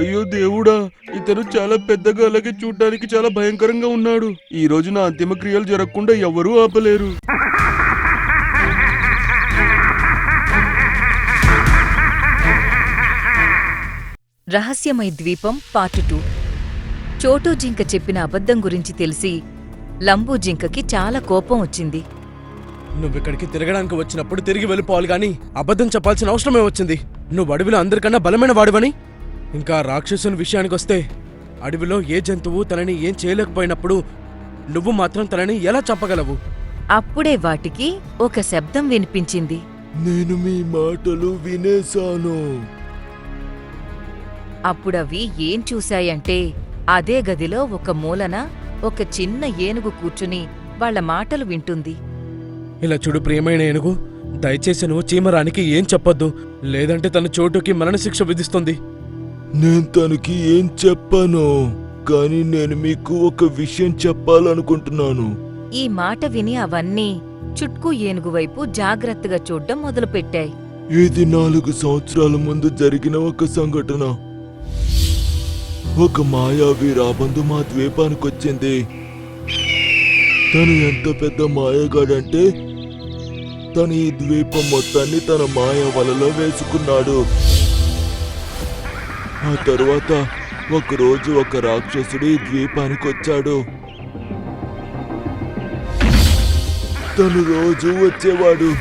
అయ్యో దేవుడా ఇతను చాలా పెద్దగా అలాగే చూడ్డానికి చాలా భయంకరంగా ఉన్నాడు. ఈ రోజు నా అంతిమ క్రియలు జరగకుండా ఎవరూ ఆపలేరు. రహస్యమయ ద్వీపం పార్ట్ టూ. చోటూ జింక చెప్పిన అబద్ధం గురించి తెలిసి లంబూ జింకకి చాలా కోపం వచ్చింది. నువ్విక్కడికి తిరగడానికి వచ్చినప్పుడు తిరిగి వెళ్ళిపోవాలి గాని అబద్ధం చెప్పాల్సిన అవసరమే వచ్చింది. నువ్వు అడవిలో అందరికన్నా బలమైన వాడివని? ఇంకా రాక్షసుని విషయానికొస్తే అడవిలో ఏ జంతువు తనని ఏం చేయలేకపోయినప్పుడు నువ్వు మాత్రం తనని ఎలా చంపగలవు? అప్పుడే వాటికి ఒక శబ్దం వినిపించింది. నేను మీ మాటలు వినేశాను. అప్పుడవి ఏం చూశాయంటే అదే గదిలో ఒక మూలన ఒక చిన్న ఏనుగు కూర్చుని వాళ్ళ మాటలు వింటుంది. ఇలా చూడు ప్రియమైన ఏనుగు దయచేసి నువ్వు చీమరానికి ఏం చెప్పొద్దు లేదంటే తన చోటుకి మరణశిక్ష విధిస్తుంది. నేను తనకి ఏం చెప్పాను కానీ నేను మీకు ఒక విషయం చెప్పాలనుకుంటున్నాను. ఈ మాట విని అవన్నీ చుట్కు ఏనుగు వైపు జాగ్రత్తగా చూడ్డం మొదలుపెట్టాయి. ఇది నాలుగు సంవత్సరాల ముందు జరిగిన ఒక సంఘటన. ఒక మాయావి రాబందు మా ద్వీపానికి వచ్చింది. తను ఎంత పెద్ద మాయగాడంటే తను ఈ ద్వీపం మొత్తాన్ని తన మాయ వలలో వేసుకున్నాడు. ఆ తరువాత ఒకరోజు ఒక రాక్షసుడు ఈ ద్వీపానికి వచ్చాడు. తను రోజు వచ్చేవాడు.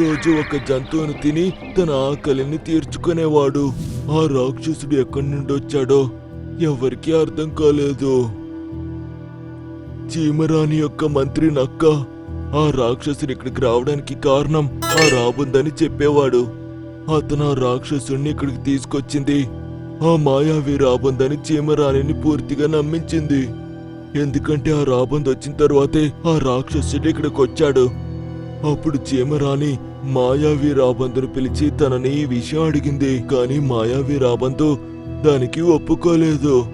రోజు ఒక జంతువును తిని తన ఆకలిని తీర్చుకునేవాడు. ఆ రాక్షసుడు ఎక్కడి నుండి వచ్చాడో ఎవరికీ అర్థం కాలేదు. చీమరాణి యొక్క మంత్రి నక్క ఆ రాక్షసుడు ఇక్కడికి రావడానికి కారణం ఆ రాబుందని చెప్పేవాడు. అతను ఆ రాక్షసుణ్ణి ఇక్కడికి తీసుకొచ్చింది. ఆ మాయావి రాబందని చీమరాణిని పూర్తిగా నమ్మించింది. ఎందుకంటే ఆ రాబంద్ వచ్చిన తర్వాతే ఆ రాక్షసుడు ఇక్కడికి వచ్చాడు అప్పుడు చీమరాణి మాయావి రాబందును పిలిచి తనని ఈ విషయం అడిగింది. కానీ మాయావి రాబందు దానికి ఒప్పుకోలేదు.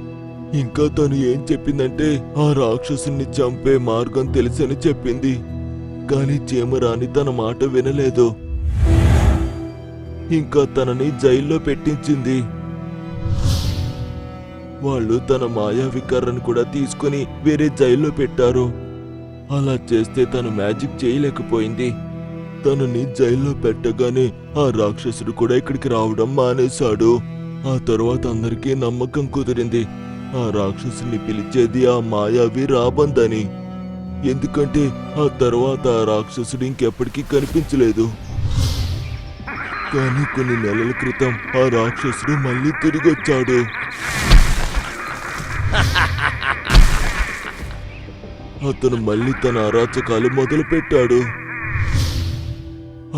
ఇంకా తను ఏం చెప్పిందంటే ఆ రాక్షసుని చంపే మార్గం తెలుసని చెప్పింది. కానీ చీమరాణి తన మాట వినలేదు. ఇంకా తనని జైల్లో పెట్టించింది. వాళ్ళు తన మాయా వికారాన్ని కూడా తీసుకుని వేరే జైల్లో పెట్టారు. అలా చేస్తే తను మ్యాజిక్ చేయలేకపోయింది. తనని జైల్లో పెట్టగానే ఆ రాక్షసుడు కూడా ఇక్కడికి రావడం మానేశాడు. ఆ తర్వాత అందరికీ నమ్మకం కుదిరింది. ఆ రాక్షసుని పిలిచేది ఆ మాయావి రాబందని. ఎందుకంటే ఆ తర్వాత ఆ రాక్షసుడు ఇంకెప్పటికీ కనిపించలేదు. కానీ కొన్ని నెలల క్రితం ఆ రాక్షసుడు మళ్ళీ తిరిగి వచ్చాడు. అతను మళ్ళీ తన అరాచకాలు మొదలుపెట్టాడు.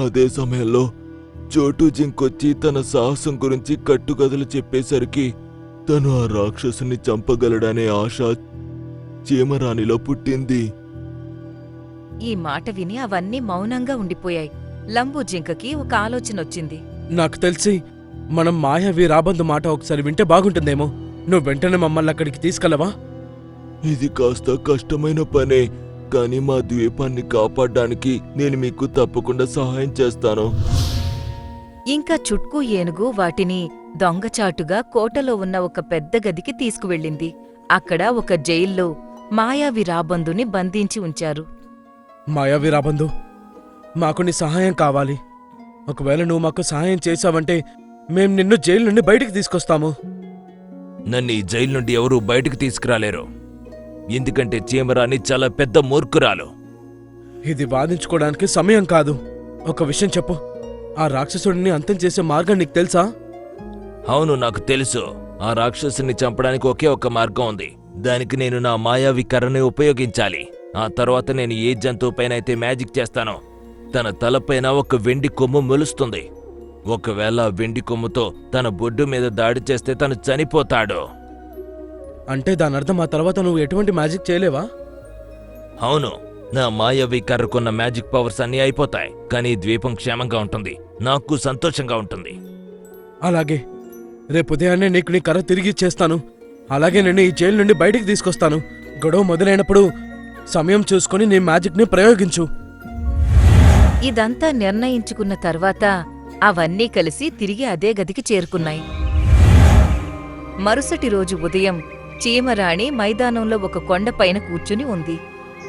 అదే సమయంలో చోటు జింకొచ్చి తన సాహసం గురించి కట్టుకథలు చెప్పేసరికి తను ఆ రాక్షసుని చంపగలడనే ఆశ చీమరాణిలో పుట్టింది. ఈ మాట విని అవన్నీ మౌనంగా ఉండిపోయాయి. లంబూ జింకకి ఒక ఆలోచన వచ్చింది నాకు తెలిసి మనం మాయావి రాబందు మాట ఒకసారి వింటే బాగుంటుందేమో. నువ్వు వెంటనే మమ్మల్ని అక్కడికి తీసుకెళ్ళవా? ఇది కాస్త కష్టమైన పనే కానీ మా ద్వీపాన్ని కాపాడడానికి నేను మీకు తప్పకుండా సహాయం చేస్తాను. ఇంకా చుట్కు ఏనుగు వాటిని దొంగచాటుగా కోటలో ఉన్న ఒక పెద్ద గదికి తీసుకువెళ్ళింది. అక్కడ ఒక జైల్లో మాయావి రాబందుని బంధించి ఉంచారు. మాయావి రాబందు మాకు నీ సహాయం కావాలి. ఒకవేళ నువ్వు మాకు సహాయం చేశావంటే మేం నిన్ను జైలు నుండి బయటికి తీసుకొస్తాము. నన్ను ఈ జైలు నుండి ఎవరూ బయటకు తీసుకురాలేరు. ఎందుకంటే చీమరాని చాలా పెద్ద మూర్ఖురాలు. ఇది వాదించుకోవడానికి సమయం కాదు. ఒక విషయం చెప్పు. ఆ రాక్షసుడిని అంతం చేసే మార్గం నీకు తెలుసా? అవును నాకు తెలుసు. ఆ రాక్షసుని చంపడానికి ఒకే ఒక్క మార్గం ఉంది. దానికి నేను నా మాయావి కర్రని ఉపయోగించాలి. ఆ తర్వాత నేను ఏ జంతువుపైనైతే మ్యాజిక్ చేస్తానో తన తలపైన ఒక వెండి కొమ్ము మొలుస్తుంది. ఒకవేళ ఆ వెండి కొమ్ముతో తన బొడ్డు మీద దాడి చేస్తే తను చనిపోతాడు. అంటే దాని అర్థం ఆ తర్వాత నువ్వు ఎటువంటి మ్యాజిక్ చేయలేవా? అవును నా మాయావి కర్రకున్న మ్యాజిక్ పవర్స్ అన్నీ అయిపోతాయి కానీ ఈ ద్వీపం క్షేమంగా ఉంటుంది నాకు సంతోషంగా ఉంటుంది. అలాగే రేపు ఉదయాన్నే నీకు నీ కర్ర తిరిగి ఇచ్చేస్తాను. అలాగే నేను ఈ జైలు నుండి బయటికి తీసుకొస్తాను. గొడవ మొదలైనప్పుడు సమయం చూసుకొని నీ మ్యాజిక్ని ప్రయోగించు. ఇదంతా నిర్ణయించుకున్న తర్వాత అవన్నీ కలిసి తిరిగి అదే గదికి చేరుకున్నాయి. మరుసటి రోజు ఉదయం చీమరాణి మైదానంలో ఒక కొండపైన కూర్చుని ఉంది.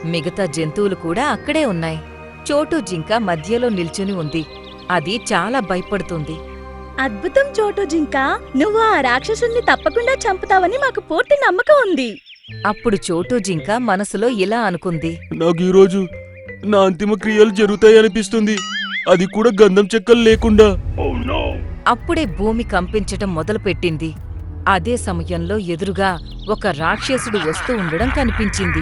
మిగతా జంతువులు కూడా అక్కడే ఉన్నాయి. చోటు జింక మధ్యలో నిల్చుని ఉంది. అది చాలా భయపడుతుంది. అద్భుతం చోటు జింక! నువ్వు ఆ రాక్షసుని తప్పకుండా చంపుతావని మాకు పూర్తి నమ్మకం ఉంది. అప్పుడు చోటు జింక మనసులో ఇలా అనుకుంది. నాకు ఈరోజు నా అంతిమ క్రియలు జరుగుతాయనిపిస్తుంది. అది కూడా గంధం చెక్కలు లేకుండా. అప్పుడే భూమి కంపించటం మొదలుపెట్టింది. అదే సమయంలో ఎదురుగా ఒక రాక్షసుడు వస్తూ ఉండడం కనిపించింది.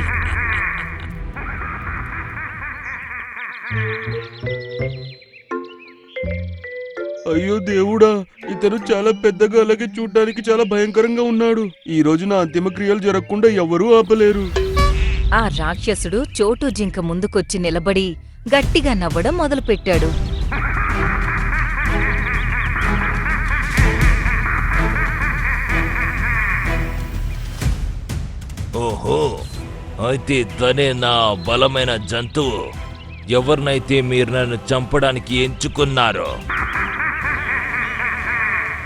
అయ్యో దేవుడా ఇతను చాలా పెద్దగా అలాగే చూడడానికి చాలా భయంకరంగా ఉన్నాడు. ఈ రోజు నా అంతిమ క్రియలు జరగకుండా ఎవరూ ఆపలేరు. ఆ రాక్షసుడు చోటు జింక ముందుకొచ్చి నిలబడి గట్టిగా నవ్వడం మొదలుపెట్టాడు. ఓహో అయితే తనే నా బలమైన జంతువు. ఎవరినైతే మీరు నన్ను చంపడానికి ఎంచుకున్నారో.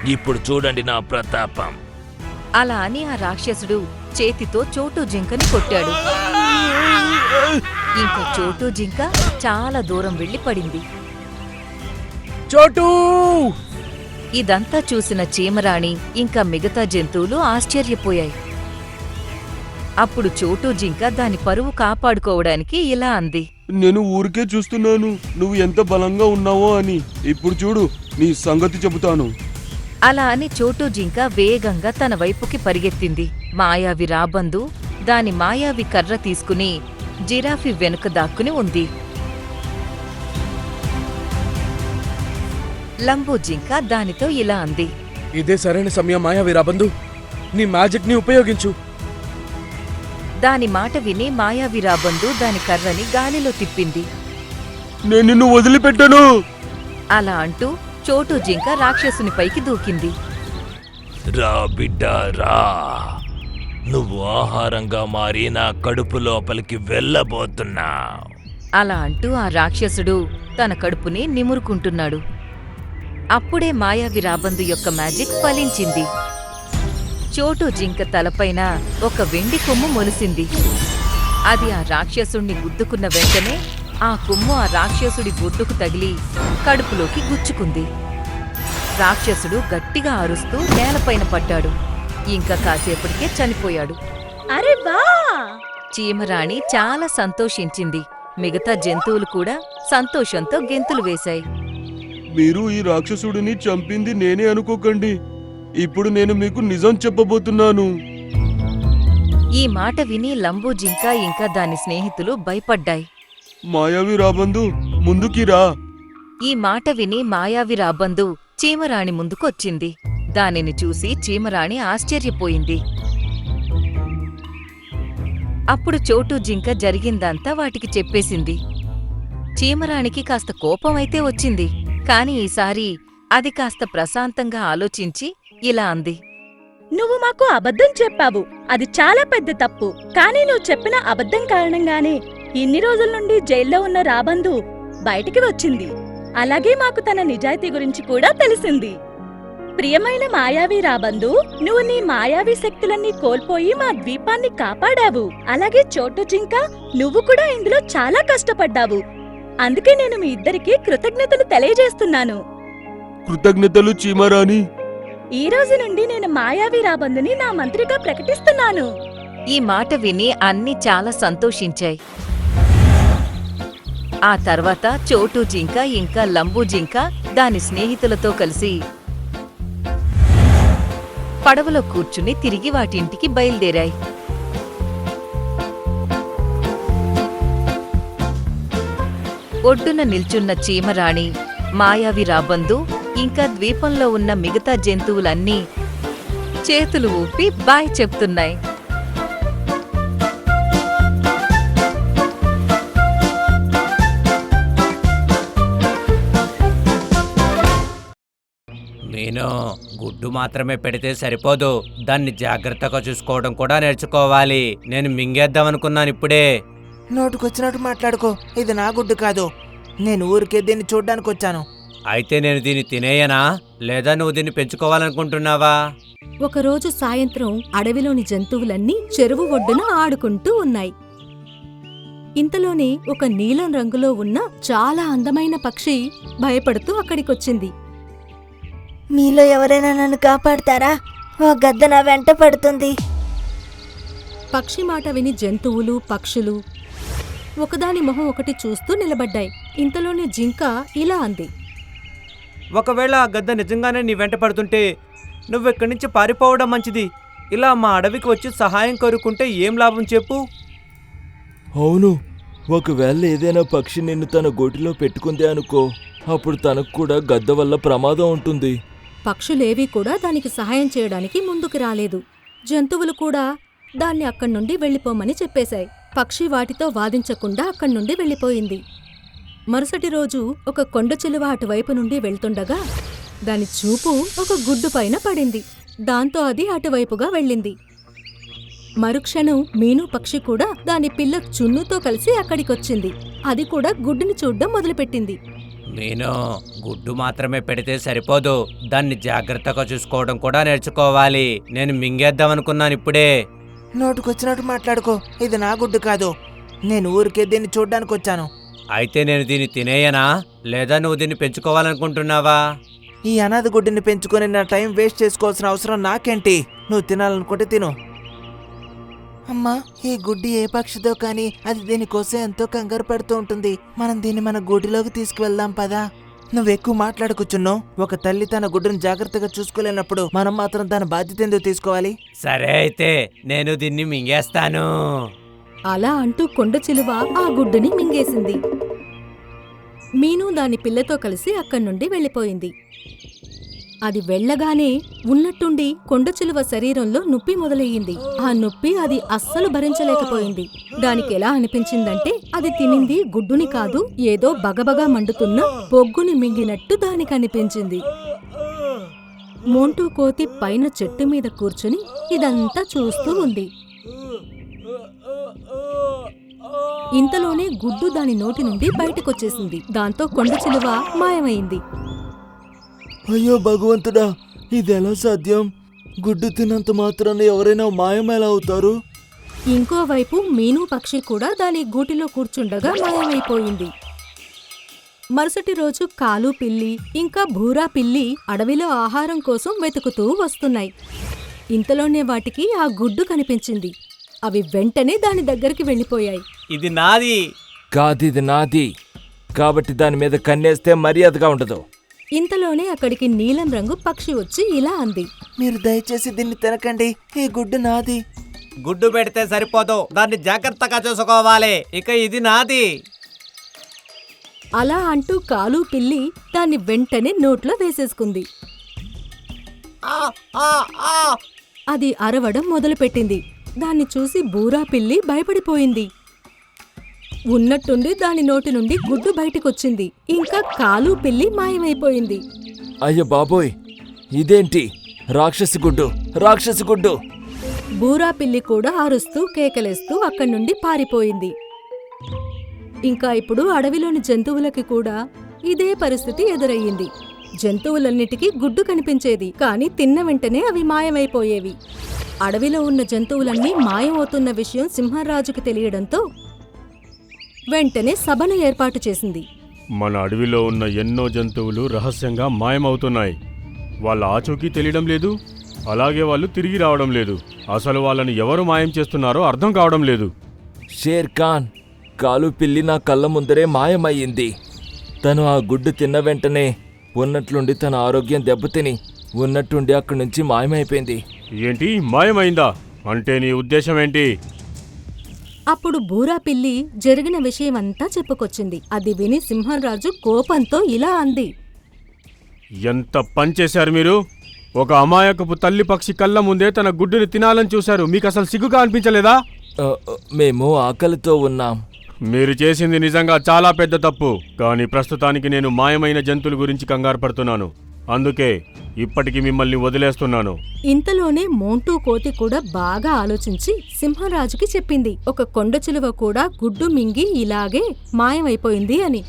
ఇప్పుడు చూడండి నా ప్రతాపం. అలా అని ఆ రాక్షసుడు చేతితో చోటు జింకని కొట్టాడు. ఇంకా చోటు జింక చాలా దూరం వెళ్ళి పడింది. చోటు! ఇదంతా చూసిన చీమరాణి ఇంకా మిగతా జంతువులు ఆశ్చర్యపోయాయి. అప్పుడు చోటు జింక దాని పరువు కాపాడుకోవడానికి ఇలా అంది. నేను ఊరికే చూస్తున్నాను నువ్వు ఎంత బలంగా ఉన్నావో అని. ఇప్పుడు చూడు నీ సంగతి చెబుతాను. అలా అని చోటు జింక వేగంగా తన వైపుకి పరిగెత్తింది. మాయావి రాబందు దాని మాయావి కర్ర తీసుకుని జిరాఫీ వెనుక దాక్కుని ఉంది. లంబూ జింక దానితో ఇలా అంది. ఇదే సరైన సమయం మాయావి రాబందు నీ మ్యాజిక్ని ఉపయోగించు. దాని మాట విని మాయావి రాబందు దాని కర్రని గాలిలో తిప్పింది. నేను నిన్ను వదిలిపెట్టను. అలా అంటూ చోటు జింక రాక్షసుని పైకి దూకింది. రా బిడ్డ రా. నువ్వు ఆహారంగా మారి నా కడుపు లోపలికి వెళ్ళబోతున్నా. అలా అంటూ ఆ రాక్షసుడు తన కడుపుని నిమురుకుంటున్నాడు. అప్పుడే మాయావి రాబందు యొక్క మ్యాజిక్ ఫలించింది. చోటు జింక తలపైన ఒక వెండి కొమ్ము మొలిసింది. అది ఆ రాక్షసుణ్ణి గుద్దుకున్న వెంటనే ఆ కొమ్ము ఆ రాక్షసుడి బొడ్డుకు తగిలి కడుపులోకి గుచ్చుకుంది. రాక్షసుడు గట్టిగా అరుస్తూ నేలపైన పడ్డాడు. ఇంకా కాసేపటికే చనిపోయాడు. అరే వా చీమరాణి చాలా సంతోషించింది. మిగతా జంతువులు కూడా సంతోషంతో గెంతులు వేశాయి. మీరు ఈ రాక్షసుడిని చంపింది నేనే అనుకోకండి. ఇప్పుడు నేను మీకు నిజం చెప్పబోతున్నాను. ఈ మాట విని లంబూ జింక ఇంకా దాని స్నేహితులు భయపడ్డాయి. మాయావి రాబందు ముందుకి రా. ఈ మాట విని మాయావి రాబందు చీమరాణి ముందుకొచ్చింది. దానిని చూసి చీమరాణి ఆశ్చర్యపోయింది. అప్పుడు చోటు జింక జరిగిందంతా వాటికి చెప్పేసింది. చీమరాణికి కాస్త కోపమైతే వచ్చింది కాని ఈసారి అది కాస్త ప్రశాంతంగా ఆలోచించి ఇలా అంది. నువ్వు మాకు అబద్ధం చెప్పావు. అది చాలా పెద్ద తప్పు. కానీ నువ్వు చెప్పిన అబద్ధం కారణంగానే ఇన్ని రోజుల నుండి జైల్లో ఉన్న రాబందు బయటికి వచ్చింది. అలాగే మాకు తన నిజాయితీ గురించి కూడా తెలిసింది. ప్రియమైన మాయావి రాబందు నువ్వు నీ మాయావి శక్తులన్నీ కోల్పోయి మా ద్వీపాన్ని కాపాడావు. అలాగే చోటు జింక నువ్వు కూడా ఇందులో చాలా కష్టపడ్డావు. అందుకే నేను మీ ఇద్దరికీ కృతజ్ఞతలు తెలియజేస్తున్నాను. కృతజ్ఞతలు చీమరాణి. ఈ రోజు నుండి నేను మాయావి రాబందుని నా మంత్రిగా ప్రకటిస్తున్నాను. ఈ మాట విని అన్ని చాలా సంతోషించాయి. ఆ తర్వాత చోటు జింక ఇంకా లంబూ జింక దాని స్నేహితులతో కలిసి పడవలో కూర్చుని తిరిగి వాటింటికి బయలుదేరాయి. ఒడ్డున నిల్చున్న చీమరాణి మాయావి రాబందు ఇంకా ద్వీపంలో ఉన్న మిగతా జంతువులన్నీ చేతులు ఊపి బాయ్ చెప్తున్నాయి. నేను గుడ్డు మాత్రమే పెడితే సరిపోదు. దాన్ని జాగ్రత్తగా చూసుకోవడం కూడా నేర్చుకోవాలి. నేను మింగేద్దాం అనుకున్నాను ఇప్పుడే. నోటుకొచ్చినట్టు మాట్లాడుకో. ఇది నా గుడ్డు కాదు. నేను ఊరికే దీన్ని చూడ్డానికి వచ్చాను. అయితే నేను దీన్ని తినేయనా? లేదా నువ్వు దీన్ని పెంచుకోవాలనుకుంటున్నావా? ఒకరోజు సాయంత్రం అడవిలోని జంతువులన్నీ చెరువు ఒడ్డున ఆడుకుంటూ ఉన్నాయి. ఇంతలోనే ఒక నీలం రంగులో ఉన్న చాలా అందమైన పక్షి భయపడుతూ అక్కడికొచ్చింది. మీలో ఎవరైనా నన్ను కాపాడతారా? ఓ గద్ద నా వెంట పడుతుంది. పక్షి మాట విని జంతువులు పక్షులు ఒకదాని మొహం ఒకటి చూస్తూ నిలబడ్డాయి. ఇంతలోనే జింక ఇలా అంది. ఒకవేళ ఆ గద్ద నిజంగానే నీ వెంట పడుతుంటే నువ్వెక్కడి నుంచి పారిపోవడం మంచిది? ఇలా మా అడవికి వచ్చి సహాయం కోరుకుంటే ఏం లాభం చెప్పు? అవును. ఒకవేళ ఏదైనా పక్షి నిన్ను తన గోటిలో పెట్టుకుందే అనుకో అప్పుడు తనకు కూడా గద్ద వల్ల ప్రమాదం ఉంటుంది. పక్షులేవీ కూడా దానికి సహాయం చేయడానికి ముందుకు రాలేదు. జంతువులు కూడా దాన్ని అక్కడి నుండి వెళ్ళిపోమని చెప్పేశాయి. పక్షి వాటితో వాదించకుండా అక్కడి నుండి వెళ్ళిపోయింది. మరుసటి రోజు ఒక కొండ చిలువ అటువైపు నుండి వెళ్తుండగా దాని చూపు ఒక గుడ్డు పైన పడింది. దాంతో అది అటువైపుగా వెళ్ళింది. మరుక్షణం మీను పక్షి కూడా దాని పిల్ల చున్నుతో కలిసి అక్కడికొచ్చింది. అది కూడా గుడ్డుని చూడ్డం మొదలుపెట్టింది. నేను గుడ్డు మాత్రమే పెడితే సరిపోదు. దాన్ని జాగ్రత్తగా చూసుకోవడం కూడా నేర్చుకోవాలి. నేను మింగేద్దాం అనుకున్నాను ఇప్పుడే. నోటుకొచ్చినట్టు మాట్లాడుకో. ఇది నా గుడ్డు కాదు. నేను ఊరికే దీన్ని చూడ్డానికి వచ్చాను. అయితే నేను దీన్ని తినేయనా? లేదా నువ్వు దీన్ని పెంచుకోవాలనుకుంటున్నావా? ఈ అనాథ గుడ్డిని పెంచుకొని నా టైం వేస్ట్ చేసుకోవాల్సిన అవసరం నాకేంటి? నువ్వు తినాలనుకుంటే తిను. అమ్మా ఈ గుడ్డి ఏ పక్షిదో కానీ అది దీనికోసం ఎంతో కంగారు పడుతూ ఉంటుంది. మనం దీన్ని మన గూటిలోకి తీసుకువెళ్దాం పదా. నువ్వు ఎక్కువ మాట్లాడుకుచున్నావు ఒక తల్లి తన గుడ్డును జాగ్రత్తగా చూసుకోలేనప్పుడు మనం మాత్రం తన బాధ్యత ఎందుకు తీసుకోవాలి? సరే అయితే నేను దీన్ని మింగేస్తాను. అలా అంటూ కొండ చిలువ ఆ గుడ్డుని మింగేసింది. మీను దాని పిల్లతో కలిసి అక్కడి నుండి వెళ్ళిపోయింది. అది వెళ్ళగానే ఉన్నట్టుండి కొండ చిలువ శరీరంలో నొప్పి మొదలయ్యింది. ఆ నొప్పి అది అస్సలు భరించలేకపోయింది. దానికి ఎలా అనిపించిందంటే అది తినింది గుడ్డుని కాదు ఏదో బగబగా మండుతున్న బొగ్గుని మింగినట్టు దానికి అనిపించింది. మోంటూ కోతి పైన చెట్టు మీద కూర్చుని ఇదంతా చూస్తూ ఉంది. ఇంతలోనే గుడ్డు దాని నోటి నుండి బయటకొచ్చేసింది. దాంతో కొండ చిలువ మాయమైంది. అయ్యో భగవంతుడా ఇది ఎలా సాధ్యం? గుడ్డు తిన్నంత మాత్రాన ఎవరైనా మాయమేలా అవుతారు? ఇంకోవైపు మీను పక్షి కూడా దాని గూటిలో కూర్చుండగా మాయమైపోయింది. మరుసటి రోజు కాలు పిల్లి ఇంకా భూరా పిల్లి అడవిలో ఆహారం కోసం వెతుకుతూ వస్తున్నాయి. ఇంతలోనే వాటికి ఆ గుడ్డు కనిపించింది. అవి వెంటనే దాని దగ్గరికి వెళ్ళిపోయాయి. ఇది నాది. కాదు ఇది నాది. కాబట్టి దాని మీద కన్నేస్తే మర్యాదగా ఉండదు. ఇంతలోనే అక్కడికి నీలం రంగు పక్షి వచ్చి ఇలా అంది. మీరు దయచేసి దీన్ని తినకండి. ఈ గుడ్డు నాది. గుడ్డు పెడితే సరిపోదు. దాన్ని జాగ్రత్తగా చూసుకోవాలి. ఇక ఇది నాది. అలా అంటూ కాలు పిల్లి దాన్ని వెంటనే నోట్లో వేసేసుకుంది. అది అరవడం మొదలుపెట్టింది. దాన్ని చూసి బూరా పిల్లి భయపడిపోయింది. ఉన్నట్టుండి దాని నోటి నుండి గుడ్డు బయటకొచ్చింది. ఇంకా కాలు పిల్లి మాయమైపోయింది. అయ్య బాబోయ్! ఇదేంటి? రాక్షసి గుడ్డు! రాక్షసి గుడ్డు! బూరా పిల్లి కూడా అరుస్తూ కేకలేస్తూ అక్కడి నుండి పారిపోయింది. ఇంకా ఇప్పుడు అడవిలోని జంతువులకి కూడా ఇదే పరిస్థితి ఎదురయ్యింది. జంతువులన్నిటికీ గుడ్డు కనిపించేది కానీ తిన్న వెంటనే అవి మాయమైపోయేవి. అడవిలో ఉన్న జంతువులన్నీ మాయమవుతున్న విషయం సింహరాజుకి తెలియడంతో వెంటనే సభను ఏర్పాటు చేసింది. మన అడవిలో ఉన్న ఎన్నో జంతువులు రహస్యంగా మాయమవుతున్నాయి. వాళ్ళ ఆచూకీ తెలియడం లేదు అలాగే వాళ్ళు తిరిగి రావడం లేదు. అసలు వాళ్ళని ఎవరు మాయం చేస్తున్నారో అర్థం కావడం లేదు. షేర్ ఖాన్ కాలు పిల్లి నా కళ్ళ ముందరే మాయమయ్యింది. తను ఆ గుడ్డు తిన్న వెంటనే ఉన్నట్లుండి తన ఆరోగ్యం దెబ్బతిని ఉన్నట్టుండి అక్కడి నుంచి మాయమైపోయింది. ఏంటి? మాయమైందా? అంటే నీ ఉద్దేశం ఏంటి? అప్పుడు బూరా పిల్లి జరిగిన విషయమంతా చెప్పుకొచ్చింది. అది విని సింహరాజు కోపంతో ఇలా అంది. ఎంత పనిచేశారు మీరు? ఒక అమాయకపు తల్లి పక్షి కళ్ళ ముందే తన గుడ్డుని తినాలని చూశారు. మీకు అసలు సిగ్గుగా అనిపించలేదా? మేము ఆకలితో ఉన్నాం. మీరు చేసింది నిజంగా చాలా పెద్ద తప్పు. కానీ ప్రస్తుతానికి నేను మాయమైన జంతువుల గురించి కంగారు పడుతున్నాను. అందుకే ఇప్పటికి మిమ్మల్ని వదిలేస్తున్నాను. ఇంతలోనే మోంటూ కోతి కూడా బాగా ఆలోచించి సింహరాజుకి చెప్పింది. ఒక కొండ చిలువ కూడా గుడ్డు మింగి ఇలాగే మాయమైపోయింది అని.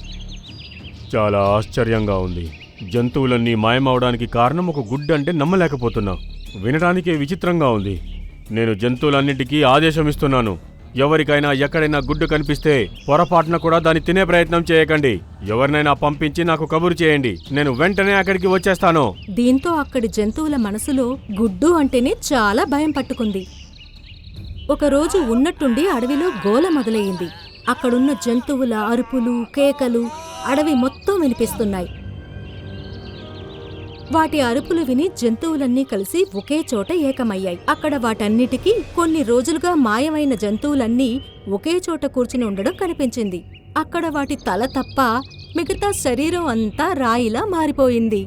చాలా ఆశ్చర్యంగా ఉంది. జంతువులన్నీ మాయమవడానికి కారణం ఒక గుడ్డు అంటే నమ్మలేకపోతున్నా. వినడానికే విచిత్రంగా ఉంది. నేను జంతువులన్నింటికీ ఆదేశం ఇస్తున్నాను ఎవరికైనా ఎక్కడైనా గుడ్డు కనిపిస్తే పొరపాటున కూడా దాన్ని తినే ప్రయత్నం చేయకండి. ఎవరినైనా పంపించి నాకు కబురు చేయండి. నేను వెంటనే అక్కడికి వచ్చేస్తాను. దీంతో అక్కడి జంతువుల మనసులో గుడ్డు అంటేనే చాలా భయం పట్టుకుంది. ఒకరోజు ఉన్నట్టుండి అడవిలో గోల మొదలయ్యింది అక్కడున్న జంతువుల అరుపులు కేకలు అడవి మొత్తం వినిపిస్తున్నాయి. వాటి అరుపులు విని జంతువులన్నీ కలిసి ఒకే చోట ఏకమయ్యాయి. అక్కడ వాటన్నిటికీ కొన్ని రోజులుగా మాయమైన జంతువులన్నీ ఒకే చోట కూర్చుని ఉండడం కనిపించింది. అక్కడ వాటి తల తప్ప మిగతా శరీరం అంతా రాయిలా మారిపోయింది.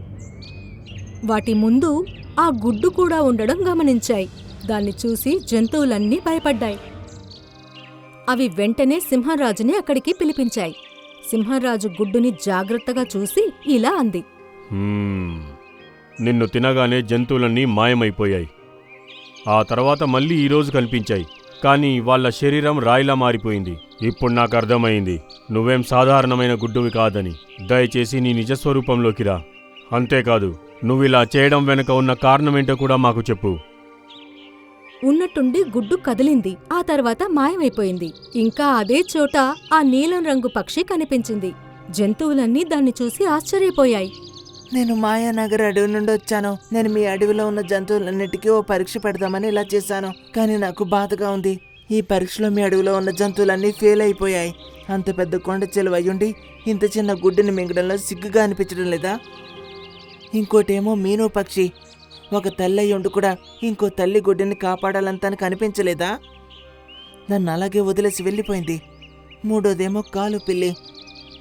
వాటి ముందు ఆ గుడ్డు కూడా ఉండడం గమనించాయి. దాన్ని చూసి జంతువులన్నీ భయపడ్డాయి. అవి వెంటనే సింహరాజుని అక్కడికి పిలిపించాయి. సింహరాజు గుడ్డుని జాగ్రత్తగా చూసి ఇలా అంది. నిన్ను తినగానే జంతువులన్నీ మాయమైపోయాయి. ఆ తర్వాత మళ్ళీ ఈరోజు కనిపించాయి. కానీ వాళ్ళ శరీరం రాయిలా మారిపోయింది. ఇప్పుడు నాకు అర్థమైంది. నువ్వేం సాధారణమైన గుడ్డువి కాదని. దయచేసి నీ నిజస్వరూపంలోకి రా. అంతేకాదు నువ్విలా చేయడం వెనుక ఉన్న కారణమేంటో కూడా మాకు చెప్పు. ఉన్నట్టుండి గుడ్డు కదిలింది. ఆ తర్వాత మాయమైపోయింది. ఇంకా అదే చోట ఆ నీలం రంగు పక్షి కనిపించింది. జంతువులన్నీ దాన్ని చూసి ఆశ్చర్యపోయాయి. నేను మాయానగర్ అడవి నుండి వచ్చాను. నేను మీ అడవిలో ఉన్న జంతువులన్నిటికీ ఓ పరీక్ష పెడదామని ఇలా చేశాను. కానీ నాకు బాధగా ఉంది. ఈ పరీక్షలో మీ అడవిలో ఉన్న జంతువులన్నీ ఫెయిల్ అయిపోయాయి. అంత పెద్ద కొండ చెలువ అయ్యుండి ఇంత చిన్న గుడ్డుని మింగడంలో సిగ్గుగా అనిపించడం లేదా? ఇంకోటేమో మీను పక్షి. ఒక తల్లి అయ్యుండి కూడా ఇంకో తల్లి గుడ్డుని కాపాడాలని తనకు అనిపించలేదా? నన్ను అలాగే వదిలేసి వెళ్ళిపోయింది. మూడోదేమో కాలు పిల్లి.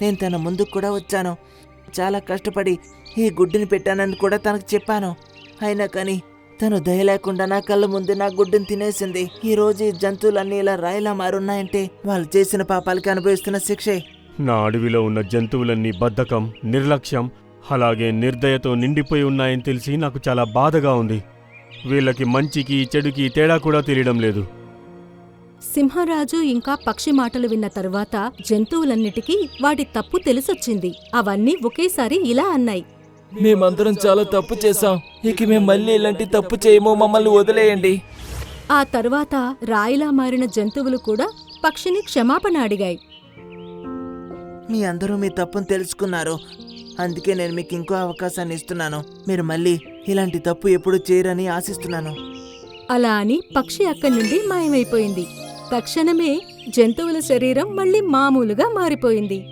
నేను తన ముందుకు కూడా వచ్చాను. చాలా కష్టపడి ఈ గుడ్డుని పెట్టానని కూడా తనకు చెప్పాను. అయినా కానీ తను దయ లేకుండా నా కళ్ళ ముందు నా గుడ్డుని తినేసింది. ఈ రోజు ఈ జంతువులన్నీ ఇలా రాయిలా మారున్నాయంటే వాళ్ళు చేసిన పాపాలకి అనుభవిస్తున్న శిక్షే. నా అడవిలో ఉన్న జంతువులన్నీ బద్ధకం నిర్లక్ష్యం అలాగే నిర్దయతో నిండిపోయి ఉన్నాయని తెలిసి నాకు చాలా బాధగా ఉంది. వీళ్ళకి మంచికి చెడుకి తేడా కూడా తెలియడం లేదు. సింహరాజు ఇంకా పక్షి మాటలు విన్న తరువాత జంతువులన్నిటికీ వాటి తప్పు తెలిసొచ్చింది. అవన్నీ ఒకేసారి ఇలా అన్నాయి. మేమందరం చాలా తప్పు చేశాం. ఇక మేము మళ్ళీ ఇలాంటి తప్పు చేయము. మమ్మల్ని వదిలేయండి. ఆ తరువాత రాయిలా మారిన జంతువులు కూడా పక్షిని క్షమాపణ అడిగాయి. మీ అందరూ మీ తప్పును తెలుసుకున్నారు. అందుకే నేను మీకు ఇంకో అవకాశాన్ని ఇస్తున్నాను. మీరు మళ్ళీ ఇలాంటి తప్పు ఎప్పుడు చేయరని ఆశిస్తున్నాను. అలా అని పక్షి అక్కడి నుండి మాయమైపోయింది. తక్షణమే జంతువుల శరీరం మళ్ళీ మామూలుగా మారిపోయింది.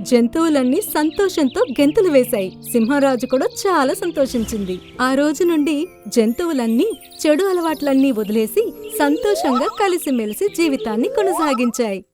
జంతువులన్నీ సంతోషంతో గెంతులు వేశాయి. సింహరాజు కూడా చాలా సంతోషించింది. ఆ రోజు నుండి జంతువులన్నీ చెడు అలవాట్లన్నీ వదిలేసి సంతోషంగా కలిసిమెలిసి జీవితాన్ని కొనసాగించాయి.